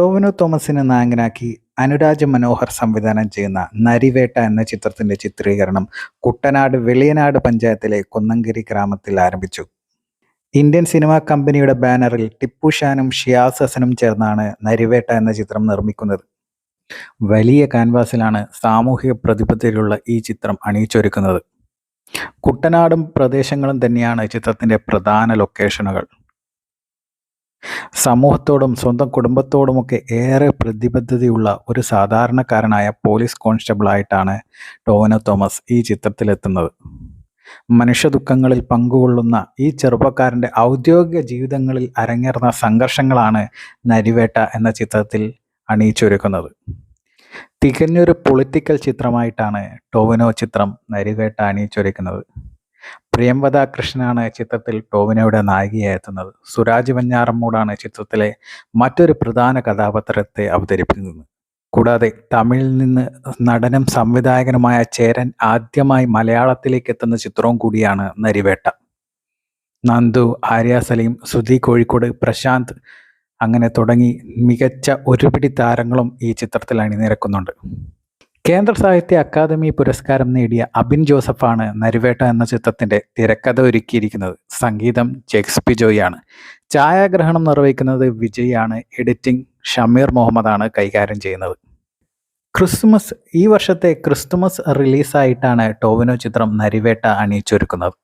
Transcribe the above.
ടോവിനോ തോമസിനെ നായകനാക്കി അനുരാജ് മനോഹർ സംവിധാനം ചെയ്യുന്ന നരിവേട്ട എന്ന ചിത്രത്തിന്റെ ചിത്രീകരണം കുട്ടനാട് വെളിയനാട് പഞ്ചായത്തിലെ കുന്നങ്കരി ഗ്രാമത്തിൽ ആരംഭിച്ചു. ഇന്ത്യൻ സിനിമാ കമ്പനിയുടെ ബാനറിൽ ടിപ്പു ഷാനും ഷിയാസ് ഹസനും ചേർന്നാണ് നരിവേട്ട എന്ന ചിത്രം നിർമ്മിക്കുന്നത്. വലിയ കാൻവാസിലാണ് സാമൂഹിക പ്രതിബദ്ധതയിലുള്ള ഈ ചിത്രം അണിയിച്ചൊരുക്കുന്നത്. കുട്ടനാടും പ്രദേശങ്ങളും തന്നെയാണ് ചിത്രത്തിന്റെ പ്രധാന ലൊക്കേഷനുകൾ. സമൂഹത്തോടും സ്വന്തം കുടുംബത്തോടുമൊക്കെ ഏറെ പ്രതിബദ്ധതയുള്ള ഒരു സാധാരണക്കാരനായ പോലീസ് കോൺസ്റ്റബിളായിട്ടാണ് ടോവിനോ തോമസ് ഈ ചിത്രത്തിലെത്തുന്നത്. മനുഷ്യ ദുഃഖങ്ങളിൽ പങ്കുകൊള്ളുന്ന ഈ ചെറുപ്പക്കാരന്റെ ഔദ്യോഗിക ജീവിതങ്ങളിൽ അരങ്ങേറുന്ന സംഘർഷങ്ങളാണ് നരിവേട്ട എന്ന ചിത്രത്തിൽ അണിയിച്ചൊരുക്കുന്നത്. തികഞ്ഞൊരു പൊളിറ്റിക്കൽ ചിത്രമായിട്ടാണ് ടോവിനോ ചിത്രം നരിവേട്ട അണിയിച്ചൊരുക്കുന്നത്. പ്രിയംവദ കൃഷ്ണനാണ് ചിത്രത്തിൽ ടോവിനോയുടെ നായികയായി എത്തുന്നത്. സുരാജ് വഞ്ഞാറമ്മൂടാണ് ചിത്രത്തിലെ മറ്റൊരു പ്രധാന കഥാപാത്രത്തെ അവതരിപ്പിക്കുന്നത്. കൂടാതെ തമിഴിൽ നിന്ന് നടനും സംവിധായകനുമായ ചേരൻ ആദ്യമായി മലയാളത്തിലേക്ക് എത്തുന്ന ചിത്രവും കൂടിയാണ് നരിവേട്ട. നന്ദു ആര്യ സലീം സുധി കോഴിക്കോട് പ്രശാന്ത് അങ്ങനെ തുടങ്ങി മികച്ച ഒരുപിടി താരങ്ങളും ഈ ചിത്രത്തിൽ അണിനിരക്കുന്നുണ്ട്. കേന്ദ്ര സാഹിത്യ അക്കാദമി പുരസ്കാരം നേടിയ അബിൻ ജോസഫാണ് നരുവേട്ട എന്ന ചിത്രത്തിന്റെ തിരക്കഥ ഒരുക്കിയിരിക്കുന്നത്. സംഗീതം ജെക്സ് ബിജോയാണ് ഛായാഗ്രഹണം നിർവഹിക്കുന്നത് വിജയാണ്. എഡിറ്റിംഗ് ഷമീർ മുഹമ്മദാണ് കൈകാര്യം ചെയ്യുന്നത്. ക്രിസ്മസ് ഈ വർഷത്തെ ക്രിസ്തുമസ് റിലീസായിട്ടാണ് ടോവിനോ ചിത്രം നരിവേട്ട അണിയിച്ചൊരുക്കുന്നത്.